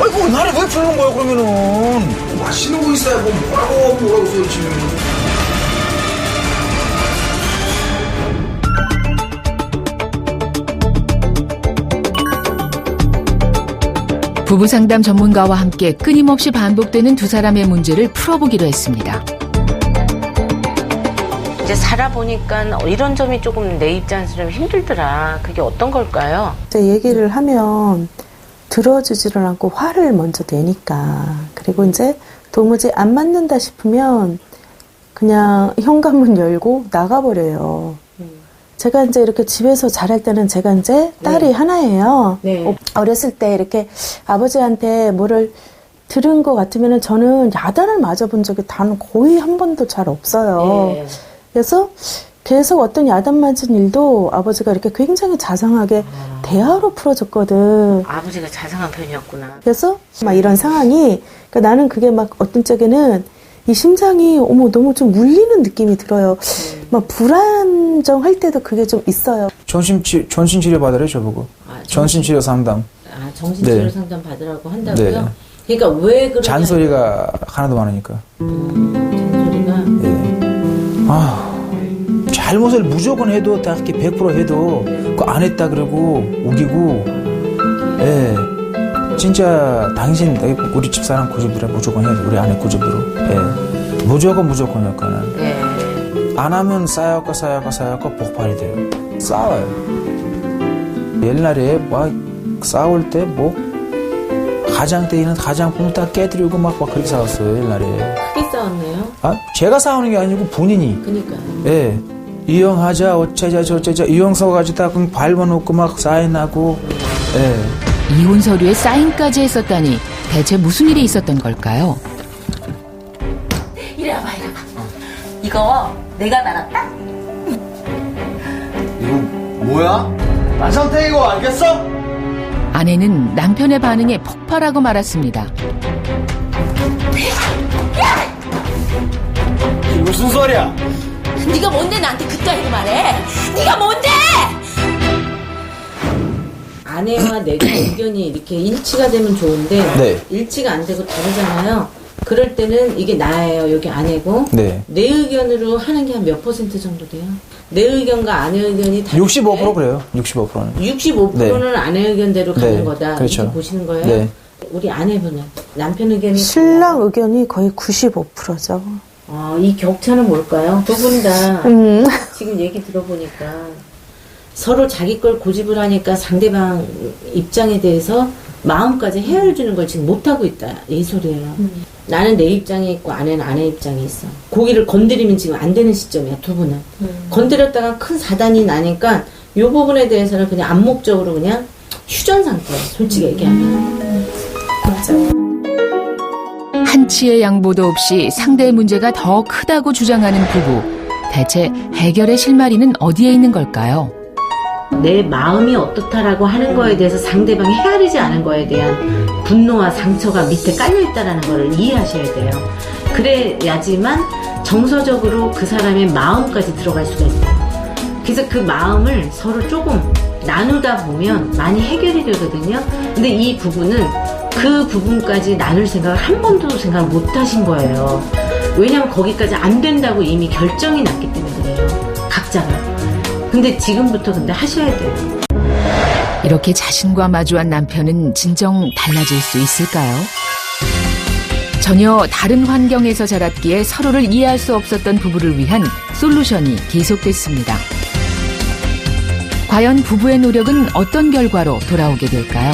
아이고 나를 왜 부르는 거야 그러면은 맛있는 거 있어야 뭐 뭐라고 뭐라고 써있지 부부 상담 전문가와 함께 끊임없이 반복되는 두 사람의 문제를 풀어보기로 했습니다. 이제 살아보니까 이런 점이 조금 내 입장에서 좀 힘들더라. 그게 어떤 걸까요? 이제 얘기를 하면 들어주지를 않고 화를 먼저 내니까 그리고 이제 도무지 안 맞는다 싶으면 그냥 현관문 열고 나가버려요. 제가 이제 이렇게 집에서 자랄 때는 제가 이제 딸이 하나예요. 네. 어, 어렸을 때 이렇게 아버지한테 뭐를 들은 것 같으면 저는 야단을 맞아본 적이 단 거의 한 번도 잘 없어요. 예. 그래서 계속 어떤 야단 맞은 일도 아버지가 이렇게 굉장히 자상하게 대화로 풀어줬거든. 아버지가 자상한 편이었구나. 그래서 막 이런 상황이 그러니까 나는 그게 막 어떤 적에는 이 심장이 어머 너무 좀 물리는 느낌이 들어요. 막 불안정할 때도 그게 좀 있어요. 전신 전신 치료 받으래 저보고. 아, 전신 치료 상담. 아, 정신치료 네. 상담 받으라고 한다고요? 네. 그러니까 왜 그러냐? 잔소리가 하나도 많으니까. 잔소리가 예. 아 잘못을 무조건 해도 다 이렇게 100% 해도 그 안 했다 그러고 우기고. 예. 진짜 당신 우리 집사람 고집대로 무조건 해야 돼. 우리 아내 고집대로. 예. 무조건 무조건 효과는. 예. 안 하면 쌓여가 쌓여가 쌓여가 폭발이 돼요. 싸워요. 옛날에 막 싸울 때뭐 가장 때리는 가장품 다 깨뜨리고 막, 막 그렇게 싸웠어요 옛날에. 크게 싸웠네요. 아 제가 싸우는 게 아니고 본인이. 그니까. 예. 이용하자 어쩌자 저쩌자 이용서 가지고 다 밟아놓고 막 사인하고. 예. 이혼 서류에 사인까지 했었다니 대체 무슨 일이 있었던 걸까요? 이리 와봐, 이리 와봐. 이거 내가 날았다? 이거 뭐야? 난 상태 이거 알겠어? 아내는 남편의 반응에 폭발하고 말았습니다. 이게 무슨 소리야? 네가 뭔데 나한테 그따위로 말해? 네가 뭔데? 아내와 내가 의견이 이렇게 일치가 되면 좋은데 네. 일치가 안 되고 다르잖아요. 그럴 때는 이게 나예요. 여기 아내고 네. 내 의견으로 하는 게 한 몇 퍼센트 정도 돼요? 내 의견과 아내 의견이 다를 65%때 그래요. 65%는. 65%는 아내 의견대로 가는 네, 거다. 그렇죠. 이렇게 보시는 거예요? 네. 우리 아내분은 남편 의견이 신랑 의견이 거의 95%죠. 아, 이 격차는 뭘까요? 두 분 다 음. 지금 얘기 들어보니까 서로 자기 걸 고집을 하니까 상대방 입장에 대해서 마음까지 헤아려 주는 걸 지금 못 하고 있다 이 소리예요. 나는 내 입장에 있고 아내는 아내 입장에 있어. 고기를 건드리면 지금 안 되는 시점이야 두 분은. 건드렸다가 큰 사단이 나니까 이 부분에 대해서는 그냥 암묵적으로 그냥 휴전 상태야. 솔직히 얘기하면. 한치의 양보도 없이 상대의 문제가 더 크다고 주장하는 부부. 대체 해결의 실마리는 어디에 있는 걸까요? 내 마음이 어떻다라고 하는 거에 대해서 상대방이 헤아리지 않은 거에 대한 분노와 상처가 밑에 깔려 있다라는 거를 이해하셔야 돼요. 그래야지만 정서적으로 그 사람의 마음까지 들어갈 수가 있어요. 그래서 그 마음을 서로 조금 나누다 보면 많이 해결이 되거든요. 근데 이 부분은 그 부분까지 나눌 생각을 한 번도 생각 못 하신 거예요. 왜냐면 거기까지 안 된다고 이미 결정이 났기 때문에 그래요. 각자가. 근데 지금부터 근데 하셔야 돼요. 이렇게 자신과 마주한 남편은 진정 달라질 수 있을까요? 전혀 다른 환경에서 자랐기에 서로를 이해할 수 없었던 부부를 위한 솔루션이 계속됐습니다. 과연 부부의 노력은 어떤 결과로 돌아오게 될까요?